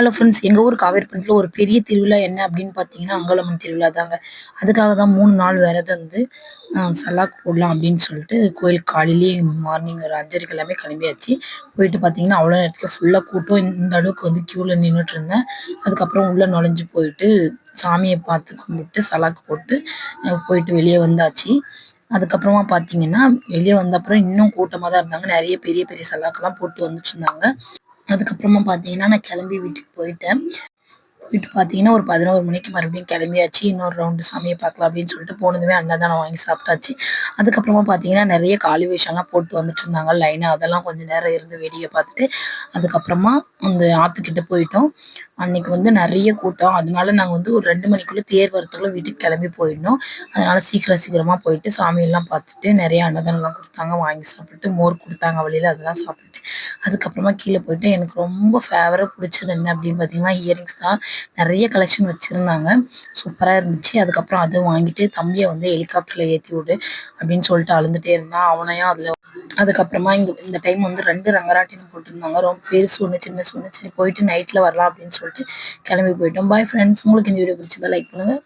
Hello friends எங்கள் ஊர் காவேரிப்பட்டினத்தில் ஒரு பெரிய திருவிழா என்ன அப்படின்னு பார்த்தீங்கன்னா அங்காளம்மன் திருவிழா தாங்க. அதுக்காக தான் மூணு நாள் விரதம் வந்து சலாக் போடலாம் அப்படின்னு சொல்லிட்டு கோயில் காலையிலேயே மார்னிங் ஒரு அஞ்சரைக்கு எல்லாமே கிளம்பியாச்சு. போயிட்டு பார்த்தீங்கன்னா அவ்வளோ நேரத்துக்கு ஃபுல்லாக கூட்டம் இந்த அளவுக்கு வந்து க்யூவில் நின்றுட்டு இருந்தேன். அதுக்கப்புறம் உள்ளே நுழைஞ்சு போயிட்டு சாமியை பார்த்து கும்பிட்டு சலாக்கு போட்டு போயிட்டு வெளியே வந்தாச்சு. அதுக்கப்புறமா பார்த்தீங்கன்னா வெளியே வந்த அப்புறம் இன்னும் கூட்டமாக தான் இருந்தாங்க. நிறைய பெரிய பெரிய சலாக்கெல்லாம் போட்டு வந்துட்டு இருந்தாங்க. அதுக்கப்புறமா பார்த்தீங்கன்னா நான் கிளம்பி வீட்டுக்கு போயிட்டேன். போயிட்டு பார்த்தீங்கன்னா ஒரு பதினோரு மணிக்கு மறுபடியும் கிளம்பியாச்சு. இன்னொரு ரவுண்டு சாமியை பார்க்கலாம் அப்படின்னு சொல்லிட்டு போனதுமே அன்னதானம் வாங்கி சாப்பிட்டாச்சு. அதுக்கப்புறமா பார்த்தீங்கன்னா நிறைய காலி வேஷம்லாம் போட்டு வந்துட்டு இருந்தாங்க. லைனாக அதெல்லாம் கொஞ்சம் நேரம் இருந்து வேடிக்கை பார்த்துட்டு அதுக்கப்புறமா அந்த ஆற்றுக்கிட்ட போயிட்டோம். அன்னைக்கு வந்து நிறைய கூட்டம். அதனால நாங்கள் வந்து ஒரு ரெண்டு மணிக்குள்ளே தேர் வரத்துக்குள்ள வீட்டுக்கு கிளம்பி போயிடணும். அதனால சீக்கிரம் சீக்கிரமாக போயிட்டு சாமியெல்லாம் பார்த்துட்டு நிறைய அன்னதானம்லாம் கொடுத்தாங்க. வாங்கி சாப்பிட்டு மோர் கொடுத்தாங்க வழியில் அதெல்லாம் சாப்பிட்டு அதுக்கப்புறமா கீழே போயிட்டு எனக்கு ரொம்ப ஃபேவராக பிடிச்சது என்ன அப்படின்னு பார்த்தீங்கன்னா இயரிங்ஸ் தான். நிறைய கலெக்ஷன் வச்சுருந்தாங்க. சூப்பராக இருந்துச்சு. அதுக்கப்புறம் அதை வாங்கிட்டு தம்பியை வந்து ஹெலிகாப்டரில் ஏற்றி விடு அப்படின்னு சொல்லிட்டு அழுந்துட்டே இருந்தான். அவனையும் அதில் அதுக்கப்புறமா இங்கே இந்த டைம் வந்து ரெண்டு ரங்கராட்டினம் போட்டிருந்தாங்க. ரொம்ப பெருசு ஒன்று சின்ன ஒன்று சரி போயிட்டு நைட்டில் வரலாம் அப்படின்னு சொல்லிட்டு கிளம்பி போயிட்டோம். பாய் ஃப்ரெண்ட்ஸ் உங்களுக்கு இந்த வீடியோ பிடிச்சதா லைக் பண்ணுங்கள்